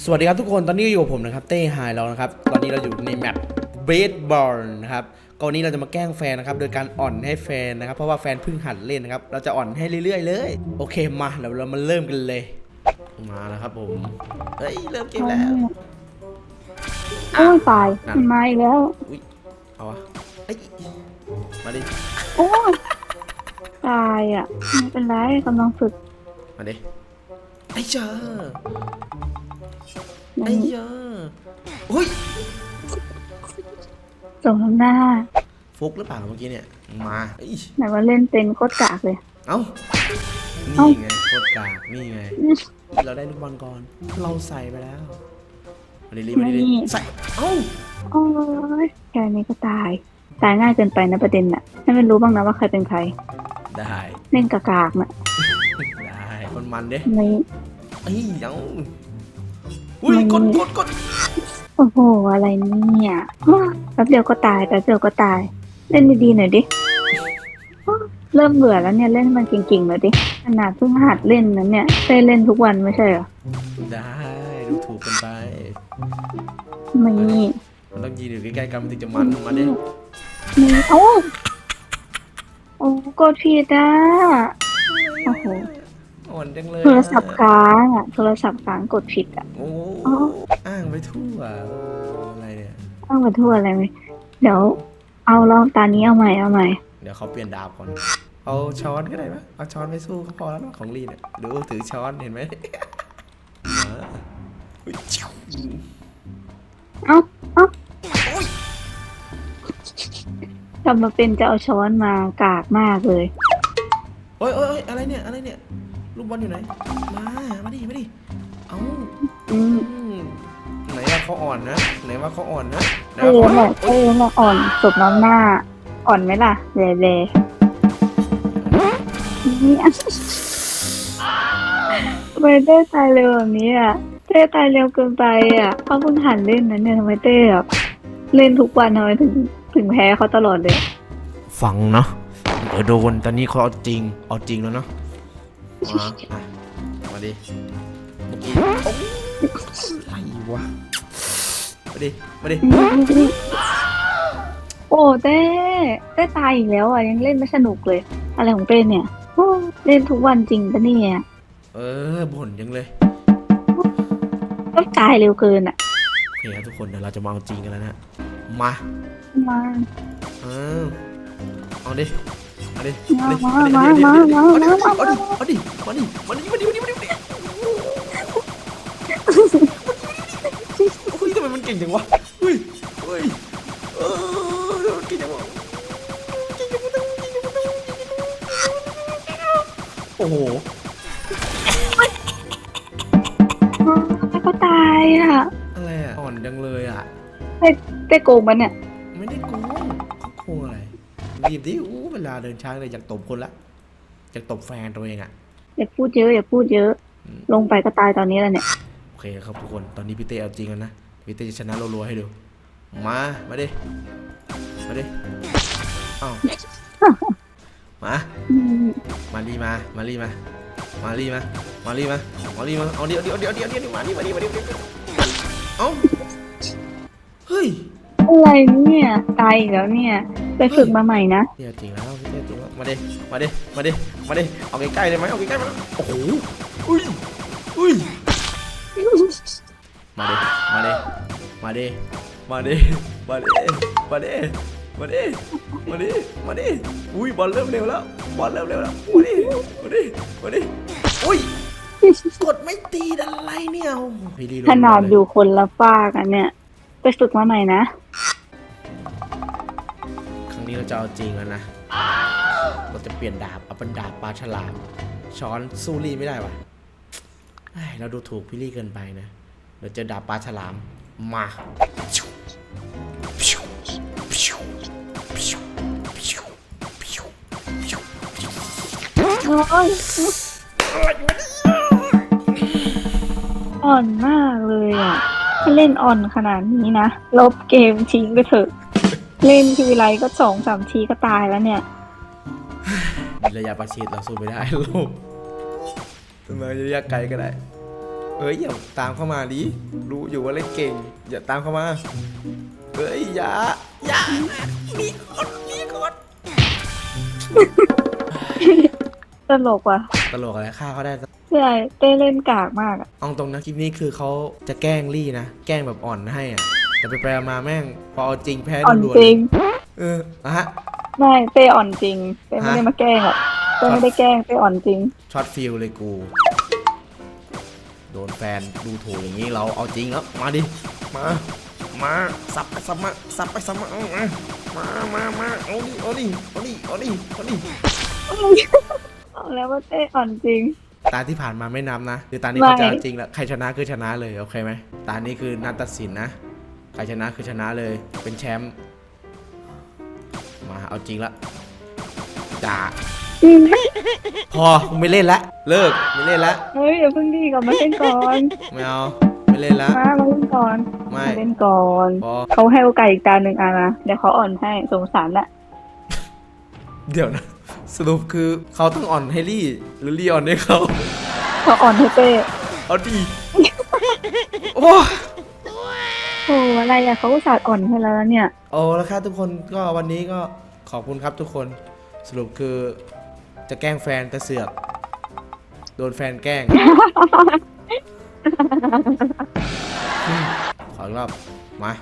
สวัสดีครับทุกคนตอนนี้อยู่กับผมนะครับเต้ไฮแล้วนะครับ ตอนนี้เราอยู่ในแมปเบสบอลนะครับก็วันนี้เราจะมาแกล้งแฟนนะครับ โดยการอ่อนให้แฟนนะครับ เพราะว่าแฟนเพิ่งหัดเล่นนะครับ เราจะอ่อนให้เรื่อยๆเลย โอเคมาเดี๋ยวเรามาเริ่มกันเลย มาแล้วครับผมเฮ้ยเริ่มเกมแล้วโอ้ยตายนั่นมันมาอีกแล้วอุ้ยเอาวะเอ้ยมาดิโอ้ยตายอะไม่เป็นไรกำลังฝึกมาดิ ไอ้เจ้าอย่างไอ้นี้เจ้าอุ้ยสมน้ำหน้าฟุกหรือเปล่าเมื่อกี้เนี่ย มาเอ้ยไหนว่าเล่นเป็นโคตรกากเลยเอ้าเอ้า นี่ไงโคตรกากนี่ไง เราได้ลูกบอลก่อน เราใส่ไปแล้วมาดิรีบมาดิรีบใส่ เอ้า โอ้ยแค่นี้ก็ตาย ตายง่ายเกินไปนะประเด็นน่ะให้มันรู้บ้างนะว่าใครเป็นใคร ได้ เล่นกากๆน่ะ ได้คนมันเด้นี่เอ้ยเอ้าอุ้ยมันกดกดกดโอ้โห อะไรเนี่ยอ้าวแป๊บเดียวก็ตายแป๊บเดียวก็ตาย เล่นดีๆหน่อยดิอ้าวเริ่มเบื่อแล้วเนี่ยเล่นให้มันเก่งๆหน่อยดิ ขนาดเพิ่งหัดเล่นนั้นเนี่ยได้เล่นทุกวันไม่ใช่เหรอ ได้ดูถูกกันไปไม่มันต้องยืนอยู่ใกล้ๆกันมันถึงจะมันมาดิมีโอ้โอ้กดผิดอะโอ้โห อ่อนจังเลยโทรศัพท์ค้างอะโทรศัพท์ค้างกดผิดอะ โอ้อ๋อ อ้างไปทั่วโอ้อะไรเนี่ยต้องมาทั่วอะไรไหมเดี๋ยว เอาลองตานี้เอาใหม่เอาใหม่เดี๋ยวเขาเปลี่ยนดาบก่อนเอาช้อนก็ได้ไหมเอาช้อนไปสู้ก็พอแล้วนะของลีเนี่ยดูถือช้อนเห็นไหมมาอุ๊ยชิวเอ้าเอ้าทำมาเป็นจะเอาช้อนมากากมากเลย โอ้ยโอ้ยโอ้ยอะไรเนี่ยอะไรเนี่ย ลูกบอลอยู่ไหน มา มาดิ มาดิ เอาอืมอืมไหนว่าเขาอ่อนนะ ไหนว่าเขาอ่อนนะไหนเอว่าอเขาแหอ่อละนเออแหละอ่อนสบน้ำหน้า อ่อนไหมล่ะเล่เล่นี่อะทำไมเต้ตายเร็วแบบนี้อะเต้ตายเร็วเกินไปอะเขาเพิ่งหันเล่นนะเนี่ยทำไมเต้แบบเล่นทุกวันทำไมถึงถึงแพ้เขาตลอดเลย ฟังเนาะเดี๋ยวโดนตอนนี้เขาเอาจริง เอาจริงแล้วเนาะ มาอะมาดิเมื่อกี้โอ้อะไรวะมาดิมาดิโอ้เต้เต้ตายอีกแล้วอะยังเล่นไม่สนุกเลย อะไรของเต้เนี่ยโอ้เล่นทุกวันจริงปะเนี่ยเออบ่นยังเลยก็ตายเร็วเกินอะโอเคครับทุกคนเดี๋ยวเราจะมาเอาจริงกันแล้วนะมามาเออเอาดิ เอาดิมาเอาดิมาเอาดิมาเอาดิมาเอาดิมาเอาดิเอาดิมาดิมาดิมาดิมาดิมาดิมาดิเฮ้ยทำไมมันเก่งจังวะเฮ้ยเฮ้ยเออมันเก่งจังวะเก่งจังวะเก่งจังวะเก่งจังวะเก่งจังวะโอ้โหแล้วก็ตายอะอะไรอะอ่อนจังเลยอะเต้โกงมันเนี่ยไม่ได้โกงเขาโกงอะไร รีบดิอู้เวลาเดินช้างเลยอยากตบคนละอยากตบแฟนตัวเองอะอย่าพูดเยอะอย่าพูดเยอะอืมลงไปก็ตายตอนนี้แล้วเนี่ยโอเคครับทุกคนตอนนี้พี่เต้เอาจริงแล้วนะพี่เต้จะชนะรัวๆให้ดูมามาดิมาดิเอ้ามาอืมมารีมามารีมามารีมามารีมามารีมาเอาเดี๋ยวเดี๋ยวเดี๋ยวเดี๋ยวเดี๋ยวมาดิมาดิมาดิมาดิเอ้าเฮ้ยอะไรเนี่ยตายอีกแล้วเนี่ย ไปฝึกมาใหม่นะเดี๋ยวจริงแล้วพี่เต้จริงแล้วมาดิมาดิมาดิมาดิเอาใกล้ๆเลยไหมเอาใกล้ๆมาโอ้โหอุ้ยอุ้ยมาดิมาดิมาดิมาดิมาดิมาดิมาดิมาดิมาดิอุ้ยบอลเริ่มเร็วแล้วบอลเริ่มเร็วแล้วมาดิมาดิมาดิอุ้ยกดไม่ตีดอะไรเนี่ยโอ้โหพี่ลีขนาดอยู่คนละฝากอันเนี่ย ไปฝึกมาใหม่นะครั้ง นี้เราจะเอาจริงแล้วนะ เราจะเปลี่ยนดาบเอาเป็นดาบปลาฉลาม ช้อนสู้ลี่ไม่ได้วะเราดูถูกพี่ลี่เกินไปนะ เราจอดาบปลาฉลาม มาอ่อนมากเลยอะถ้าเล่นอ่อนขนาดนี้นะ ลบเกมทิ้งไปเถอะ เล่นทีไรก็สองสามทีก็ตายแล้วเนี่ย ระยะประชิดเราสู้ไม่ได้ลูกทำไมระยะไกลก็ได้โอเอ้ยอย่าตามเข้ามาดิ รู้อยู่ว่าเล่นเก่ง อย่าตามเข้ามา เอ้ยอย่าอย่ามีคนมีคนตลกว่ะตลกอะไรฆ่าเขาได้ ใช่เต้เล่นกากมากอะเอาตรงนะคลิปนี้คือเขาจะแกล้งลี่นะ แกล้งแบบอ่อนให้อะ แต่ไปไปๆมาๆแม่ง พอเอาจริงแพ้อ่อนรัวๆจริงเอออะฮะ ไม่เต้อ่อนจริงเต้ไม่ได้ฮะมาแกล้งหรอกเต้ไม่ได้แกล้งเต้อ่อนจริง ช็อตฟิลเลยกู โดนแฟนดูถูกอย่างนี้เราเอาจริงแล้วมาดิ มา มาสับไปสับมาสับไปสับมาเอามามามามาเอาดิเอาดิเอาดิเอาดิเอาดิเอาแล้วว่าเต้อ่อนจริง ตาที่ผ่านมาไม่นับนะคือตานี้ไม่เขาจะเอาจริงแล้วใครชนะคือชนะเลยโอเคไหมตานี้คือนัดตัดสินนะ ใครชนะคือชนะเลย เป็นแชมป์ มาเอาจริงละจ่าอืมพอกูไม่เล่นละ เลิกไม่เล่นละเฮ้ยอย่าเพิ่งดีก่อนมาเล่นก่อน ไม่เอา ไม่เล่นละ มามาเล่นก่อนไม่มาเล่นก่อน พอ เขาให้โอกาสอีกตาหนึ่งอะนะเดี๋ยวเขาอ่อนให้สงสารแหละเดี๋ยวนะ สรุปคือเขาต้องอ่อนให้ลี่หรือลี่อ่อนให้เขา เขาอ่อนให้เต้เอาดี โอ้ โอ้อะไรอะเขาอุตส่าห์อ่อนให้แล้วนะเนี่ย โอ้แล้วครับทุกคนก็วันนี้ก็ขอบคุณครับทุกคนสรุปคือจะแกล้งแฟนแต่เสือกโดนแฟนแกล้ง ขออีกรอบมา